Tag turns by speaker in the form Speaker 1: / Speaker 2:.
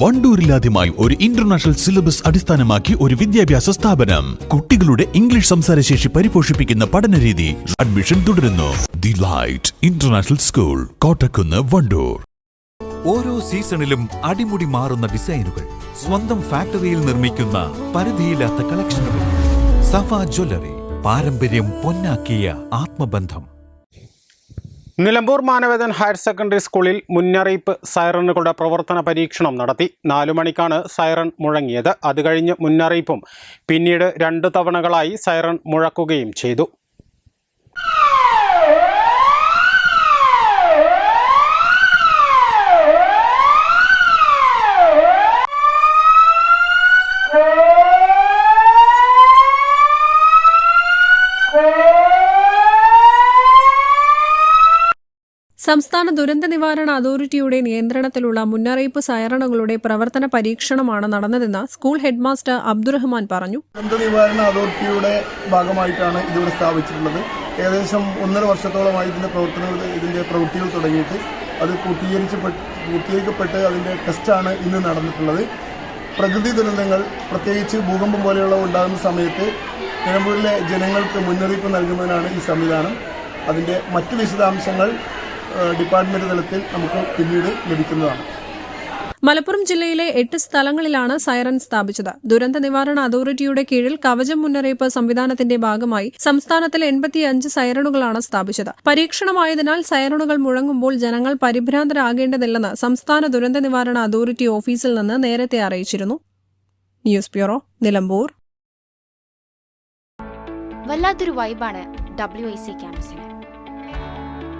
Speaker 1: വണ്ടൂരിലാദ്യമായി ഒരു international syllabus അടിസ്ഥാനമാക്കി ഒരു വിദ്യാഭ്യാസ സ്ഥാപനം. കുട്ടികളുടെ ഇംഗ്ലീഷ് സംസാരശേഷി പരിപോഷിപ്പിക്കുന്ന പഠനരീതി അഡ്മിഷൻ തുടരുന്നു. The light international school Kottakkunnu Wandoor.
Speaker 2: ഓരോ സീസണിലും അടിമുടി മാറുന്ന ഡിസൈനുകൾ സ്വന്തം ഫാക്ടറിയിൽ നിർമ്മിക്കുന്ന പരിധിയില്ലാത്ത കളക്ഷനുകൾ. സഫ ജ്വല്ലറി പാരമ്പര്യം പൊന്നാക്കിയ ആത്മബന്ധം.
Speaker 3: നിലമ്പൂർ മാനവേദൻ ഹയർ സെക്കൻഡറി സ്കൂളിൽ മുന്നറിയിപ്പ് സൈറണുകളുടെ പ്രവർത്തന പരീക്ഷണം നടത്തി. നാലു മണിക്കാണ് സൈറൺ മുഴങ്ങിയത്. അത് കഴിഞ്ഞ് മുന്നറിയിപ്പും. പിന്നീട് രണ്ട് തവണകളായി സൈറൺ മുഴക്കുകയും ചെയ്തു.
Speaker 4: സംസ്ഥാന ദുരന്ത നിവാരണ അതോറിറ്റിയുടെ നിയന്ത്രണത്തിലുള്ള മുന്നറിയിപ്പ് സൈറണുകളുടെ പ്രവർത്തന പരീക്ഷണമാണ് നടന്നതെന്ന് സ്കൂൾ ഹെഡ്മാസ്റ്റർ അബ്ദുറഹ്മാൻ പറഞ്ഞു.
Speaker 5: ദുരന്ത നിവാരണ അതോറിറ്റിയുടെ ഭാഗമായിട്ടാണ് ഇതിവിടെ സ്ഥാപിച്ചിട്ടുള്ളത്. ഏകദേശം ഒന്നര വർഷത്തോളമായി ഇതിന്റെ പ്രവർത്തനങ്ങൾ ഇതിന്റെ പ്രവൃത്തികൾ തുടങ്ങിയിട്ട് അത് പൂർത്തീകരിച്ച് പൂർത്തീകരിക്കപ്പെട്ട് അതിന്റെ ടെസ്റ്റാണ് ഇന്ന് നടന്നിട്ടുള്ളത്. പ്രകൃതി ദുരന്തങ്ങൾ പ്രത്യേകിച്ച് ഭൂകമ്പം പോലെയുള്ള ഉണ്ടാകുന്ന സമയത്ത് നിലമ്പൂരിലെ ജനങ്ങൾക്ക് മുന്നറിയിപ്പ് നൽകുന്നതിനാണ് ഈ സംവിധാനം. അതിന്റെ മറ്റു വിശദാംശങ്ങൾ ഡിപ്പാർട്ട്മെന്റ് തലത്തിൽ നമുക്ക് പിന്നീട് ലഭിക്കുന്നതാണ്.
Speaker 4: മലപ്പുറം ജില്ലയിലെ എട്ട് സ്ഥലങ്ങളിലാണ് സൈറൻ സ്ഥാപിച്ചത്. ദുരന്ത നിവാരണ അതോറിറ്റിയുടെ കീഴിൽ കവചം മുന്നറിയിപ്പ് സംവിധാനത്തിന്റെ ഭാഗമായി സംസ്ഥാനത്തിൽ എൺപത്തിയഞ്ച് സൈറണുകളാണ് സ്ഥാപിച്ചത്. പരീക്ഷണമായതിനാൽ സൈറണുകൾ മുഴങ്ങുമ്പോൾ ജനങ്ങൾ പരിഭ്രാന്തരാകേണ്ടതില്ലെന്ന് സംസ്ഥാന ദുരന്ത നിവാരണ അതോറിറ്റി ഓഫീസിൽ നിന്ന് നേരത്തെ അറിയിച്ചിരുന്നു. News bureau Nilambur.
Speaker 6: വല്ലാത്തൊരു വൈബാണ് ഡബ്ല്യു ഐ സി ക്യാമ്പസിന്